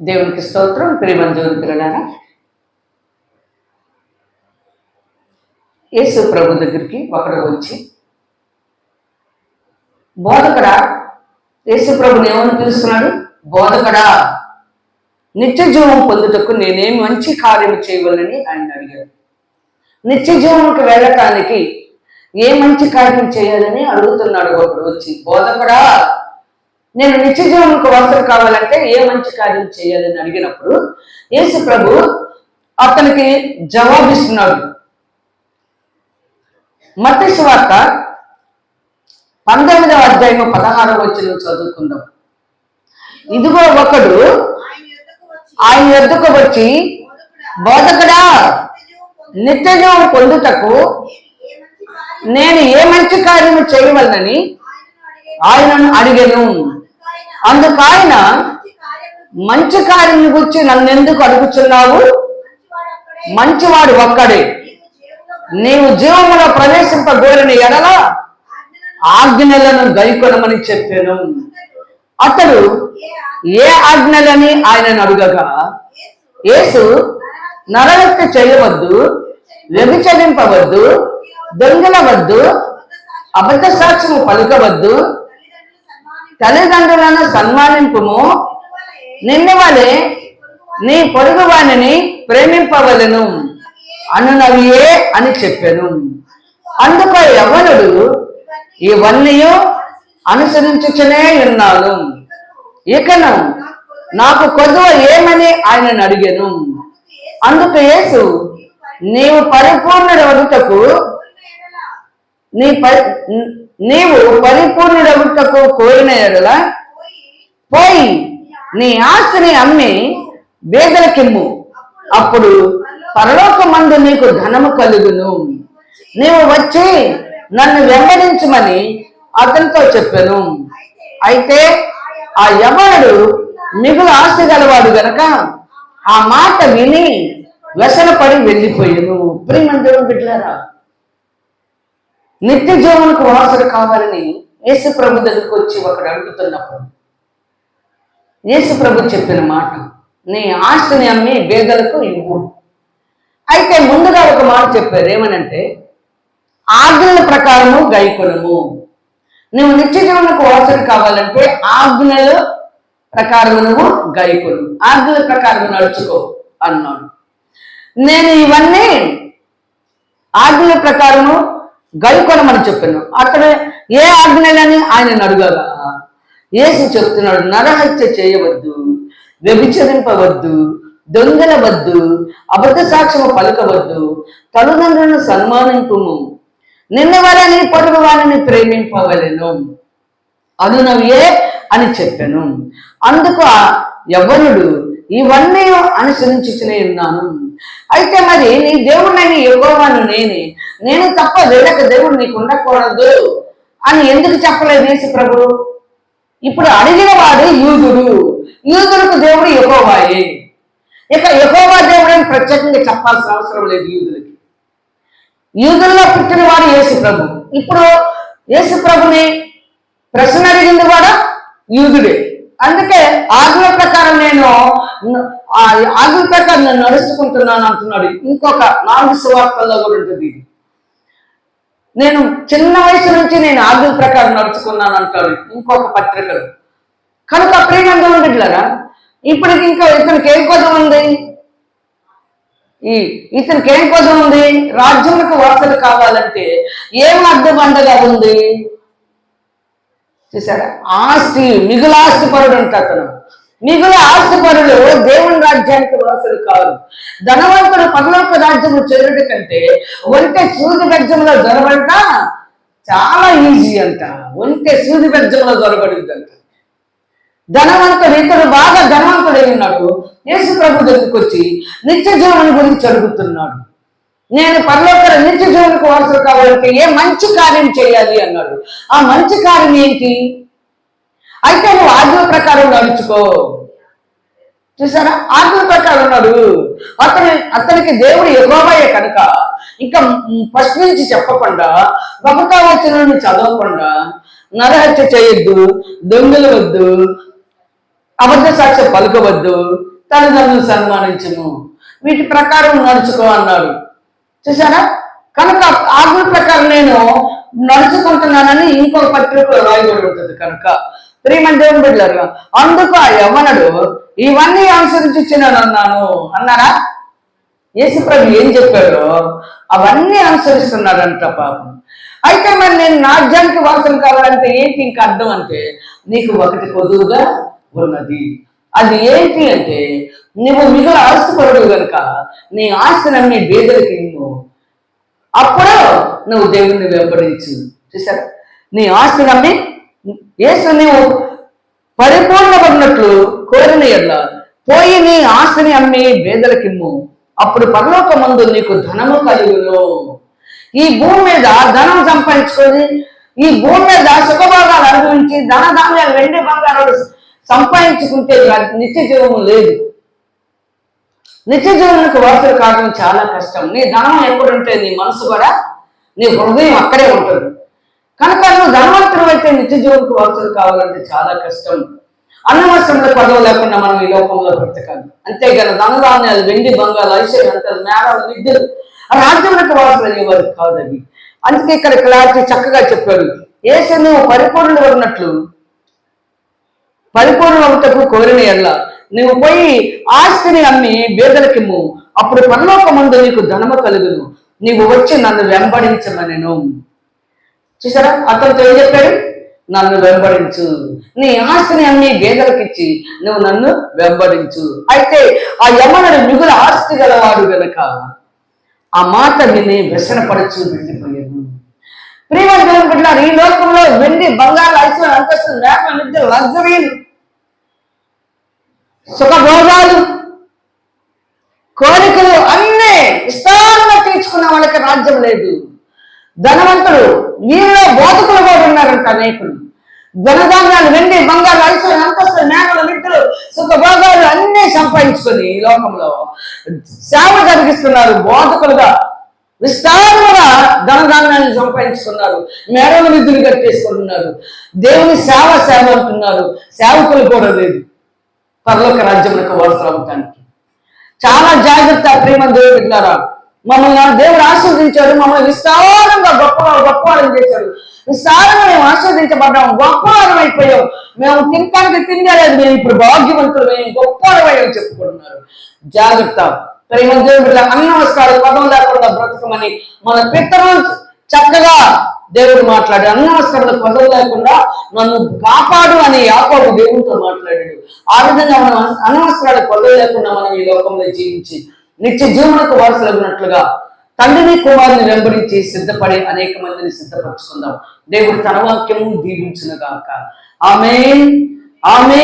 దేవునికి స్తోత్రం ప్రేమంజోని పిల్లలారా. యేసు ప్రభు దగ్గరికి ఒకడు వచ్చి బోధకడా యేసు ప్రభుని ఏమని పిలుస్తున్నాడు? బోధకడా నిత్య జీవం పొందుటకు నేనేం మంచి కార్యం చేయగలని ఆయన అడిగాడు. నిత్య జీవంకి వెళ్ళటానికి ఏ మంచి కార్యం చేయాలని అడుగుతున్నాడు ఒకడు వచ్చి బోధకుడా నేను నిత్య జీవనకు వారసులు కావాలంటే ఏ మంచి కార్యం చేయాలని అడిగినప్పుడు యేసు ప్రభు అతనికి జవాబిస్తున్నాడు మత్తి వార్త పంతొమ్మిదవ అధ్యాయం పదహారవ వచ్చిన చదువుకుందాం ఇదిగో ఒకడు ఆయన వచ్చి ఎద్దుకు వచ్చి బోధకుడా, నిత్యజీవం పొందుటకు నేను ఏ మంచి కార్యము చేయవలనని ఆయనను అడిగాను. అందుకు ఆయన మంచి కార్యం గురించి నన్ను ఎందుకు అడుగుతున్నావు మంచివాడు ఒక్కడే. నీవు నీవు జీవములో జీవములో ఎడల ఆజ్ఞలను గైకొనమని చెప్పాను. అతడు ఏ ఆజ్ఞలని ఆయనను అడుగగా? యేసు యేసు నరహత్య చేయవద్దు వ్యభిచరింపవద్దు దొంగలవద్దు అబద్ధ సాక్ష్యము పలుకవద్దు తల్లిదండ్రులను సన్మానించు సన్మానింపుము. నిన్ను వలె నీ పొరుగు వాణిని ప్రేమింపవలను. అనునవియే అని చెప్పాను. అందుకు యవనుడు ఇవన్నీ అనుసరించుచునే ఉన్నాను. ఇకను నాకు కొద్దువ ఏమని ఆయనను అడిగాను. అందుకు యేసు నీవు పరిపూర్ణుడవుటకు నీ పరి నీవు పరిపూర్ణుడవుటకు కోరిన ఎడల పోయి నీ ఆస్తిని అమ్మి బేదలకిమ్ము. అప్పుడు పరలోకమందు నీకు ధనము కలుగును. నీవు వచ్చి నన్ను వెంబడించమని అతనితో చెప్పాను. అయితే ఆ యవనుడు మిగులు ఆస్తి గలవాడు గనక ఆ మాట విని వ్యసనపడి వెళ్ళిపోయాను ప్రేమ దేవుడు బిడ్డారా నిత్య జీవనకు వారసుడు కావాలని యేసు ప్రభు దగ్గరికి వచ్చి ఒకడు అడుగుతున్నప్పుడు యేసు ప్రభు చెప్పిన మాట నీ ఆస్తిని అమ్మి బేదలకు ఇవ్వు. అయితే ముందుగా ఒక మాట చెప్పారు ఏమనంటే ఆజ్ఞల ప్రకారము గైకొనము. నువ్వు నిత్య జీవనకు వారసుడు కావాలంటే ఆజ్ఞల ప్రకారం నువ్వు గైకులు ఆజ్ఞల ప్రకారం నడుచుకో అన్నాడు. నేను ఇవన్నీ ఆజ్ఞల ప్రకారము గైకొనమని చెప్పాను. అక్కడ ఏ ఆజ్ఞలని ఆయన అడుగగా యేసు చెప్తున్నాడు నరహత్య చేయవద్దు వ్యభిచరింపవద్దు దొంగలవద్దు అబద్ధ సాక్ష్యము పలకవద్దు తల్లిదండ్రులను సన్మానింపుము. నిన్న వాళ్ళని పొరుగు వాళ్ళని ప్రేమింపవలను. అనునవియే అని చెప్పాను. అందుకు ఆ యవ్వనుడు ఇవన్నీ అనుసరించుకునే ఉన్నాను. అయితే మరి నీ దేవుడిని యెహోవాను నేనే. నేను తప్ప వేరొక దేవుడు నీకు ఉండకూడదు అని ఎందుకు చెప్పలేదు యేసు ప్రభు ఇప్పుడు అడిగిన వాడు యూదుడు. యూదులకు దేవుడు ఎగోవాయి ఇక యెహోవా దేవుడు అని ప్రత్యేకంగా చెప్పాల్సిన అవసరం లేదు యూదులకి. యూదుల్లో పుట్టిన వాడు యేసు ప్రభు. ఇప్పుడు యేసు ప్రభుని ప్రశ్న అడిగింది కూడా యూదుడే. అందుకే ఆజ్ఞ ప్రకారం నేను ఆ ఆజ్ఞ ప్రకారం నేను నడుచుకుంటున్నాను అంటున్నాడు. ఇంకొక నాలుగు సువార్తల్లో కూడా ఉంటుంది ఇది. నేను చిన్న వయసు నుంచి నేను ఆజ్ఞ ప్రకారం నడుచుకున్నాను అంటాడు ఇంకొక పత్రికలు. కనుక ప్రేమంగా ఉండట్లేరా ఇప్పటికి ఇంకా ఇతనికి ఏం కోసం ఉంది? ఈ ఇతనికి ఏం కోసం ఉంది? రాజ్యములకు వార్తలు కావాలంటే ఏం అర్థం అండగా ఉంది? చూసారా ఆస్తి మిగులాస్తి పరుడు అంట అతను. మిగులు ఆస్తి దేవుని రాజ్యానికి వారసులు కాదు ధనవంతుడు పరలోక రాజ్యము చేరుట కంటే ఒంటే సూది బెజ్జంలో జొరబడట చాలా ఈజీ అంట. ఒంటే సూది బెజ్జంలో జొరబడింది ధనవంతుడు ఇతడు బాగా ధనవంతుడై ఉన్నాడు యేసు ప్రభు దగ్గరికి వచ్చి నిత్య జీవన గురించి అడుగుతున్నాడు. నేను పరలోక నిత్య జీవనకు వారసులు కావాలంటే ఏ మంచి కార్యం చేయాలి అన్నాడు. ఆ మంచి కార్యం ఏంటి? అయితే నువ్వు ఆజ్ఞ ప్రకారం నడుచుకో. చూసారా? ఆత్మ ప్రకారం ఉన్నాడు. అతని అతనికి దేవుడు ఎగోబయ్యే కనుక ఇంకా ఫస్ట్ నుంచి చెప్పకుండా ఒకటో చదవకుండా నరహత్య చేయొద్దు దొంగలు వద్దు అబద్ధ సాక్ష్యం పలుకవద్దు తల్లిదండ్రులు సన్మానించను. వీటి ప్రకారం నడుచుకో అన్నాడు. చూసారా? కనుక ఆజ్ఞ ప్రకారం నేను నడుచుకుంటున్నానని ఇంకొక పత్రికలో రాయబడి ఉంటుంది కనుక. ప్రేమ దేవుడు బిడ్డలారు అందుకు ఆ యవనుడు ఇవన్నీ అనుసరించున్నాను అన్నారా? యేసుప్రభు ఏం చెప్పాడో అవన్నీ అనుసరిస్తున్నాడంట పాపం. అయితే మరి నేను నాట్యానికి వాసన కావాలంటే ఏంటి ఇంకా అర్థం అంటే నీకు ఒకటి పొదువుగా ఉన్నది. అది ఏంటి అంటే నువ్వు మిగులు ఆస్తిపరుడు కనుక నీ ఆస్తిని అమ్మి బేదలకి ఇవ్వు అప్పుడు నువ్వు దేవుణ్ణి వెంబడించు. చూసారా నీ ఆస్తిని అమ్మి యేసు నీవు పరిపూర్ణపడినట్లు కోరిన ఎడ్ల పోయి నీ ఆస్తిని అమ్మి వేదలకిమ్ము అప్పుడు పరలోక మందు నీకు ధనము కలుగును. ఈ భూమి మీద ధనం సంపాదించుకొని ఈ భూమి మీద సుఖభోగాలు అనుభవించి ధన ధాన్యాలు వెండి బంగారాలు సంపాదించుకుంటే దానికి నిత్య జీవము లేదు. నిత్య జీవనానికి వారసులు కావడం చాలా కష్టం. నీ ధనం ఎప్పుడుంటే నీ మనసు కూడా నీ హృదయం అక్కడే ఉంటుంది. కనుక నువ్వు ధనవంతుడు అయితే నిత్య జీవనకు వారసులు కావాలంటే చాలా కష్టం. అన్నవస్త్రంలో పదవి లేకుండా మనం ఈ లోకంలో బ్రతకాలి. అంతేగాని ధనధాన్యాలు వెండి బంగారు ఐశ్వర్యంతలు అంటారు మేడాలు విద్యలు రాజ్యములకు రాజ్యంలోకి వారసులు అయ్యేవారు కాదు అవి. అందుకే ఇక్కడ క్లారిటీ చక్కగా చెప్పాడు ఏసు పరిపూర్ణ ఉన్నట్లు ఉన్నట్లు పరిపూర్ణమవుటకు కోరిన ఎల్ల నువ్వు పోయి ఆస్తిని అమ్మి బేదలకిమ్ము అప్పుడు పరలోక ముందు నీకు ధనము కలుగును. నీవు వచ్చి నన్ను వెంబడించమనెను. చూసారా? అతనితో ఏం చెప్పాడు? నన్ను వెంబడించు. నీ ఆస్తిని అన్ని బేదలకిచ్చి నువ్వు నన్ను వెంబడించు. అయితే ఆ యమనుడు మిగుల ఆస్తి గలవాడు గనక ఆ మాట విని వ్యసనపడుచు వెళ్ళిపోయాను ప్రియమైన పెట్టినారు ఈ లోకంలో వెండి బంగారు ఐశ్వర్యం అంతస్తు మేకల నిద్ర లగ్జరీలు సుఖభోగాలు కోరికలు అన్నీ విస్తారంగా తీర్చుకున్న వాళ్ళకి రాజ్యం లేదు. ధనవంతుడు వీరిలో బోధకులు కూడా ఉన్నారంట అనేకులు ధనధాన్యాలు వెండి బంగారు ఐశ్వర్యం అంతస్తు మేకల నిద్రలు సుఖభోగాలు అన్నీ సంపాదించుకొని ఈ లోకంలో సేవ జరిగిస్తున్నారు బోధకులుగా విస్తారంగా ధనధాన్యాన్ని సంపాదించుకున్నారు మేడల నిధులు కట్టేసుకుంటున్నారు దేవుని సేవ సేవ అంటున్నారు సేవకులు కూడా లేదు. పరలోక రాజ్యములకు వరుసలు అవటానికి చాలా జాగ్రత్త ప్రేమ దేవుడు బిడ్డారా మమ్మల్ని దేవుడు ఆస్వాదించాడు మమ్మల్ని విస్తారంగా గొప్ప గొప్పవాళ్ళని చేశాడు. విస్తారంగా మేము ఆస్వాదించబడ్డాము గొప్పవాళ్ళం అయిపోయాం మేము తినడానికి తినలేదు మేము ఇప్పుడు భాగ్యవంతులు మేము గొప్పవాళ్ళమని చెప్పుకుంటున్నారు. జాగ్రత్త. ప్రేమ దేవుడు బిడ్డ అన్న వస్తాడు పదం లేకుండా బ్రతకమని మన పితరులు చక్కగా దేవుడు మాట్లాడాడు. అన్నవస్కరణ పదవి లేకుండా నన్ను కాపాడు అని యాకోబు దేవుడితో మాట్లాడాడు. ఆ విధంగా మనం అనవసరాల పదవి లేకుండా మనం ఈ లోకంలో జీవించి నిత్య జీవనకు వారసులగినట్లుగా తండ్రిని కుమారుని వెంబడించి సిద్ధపడి అనేక మందిని సిద్ధపరుచుకుందాం. దేవుడు తన వాక్యము దీవించును గాక ఆమె ఆమె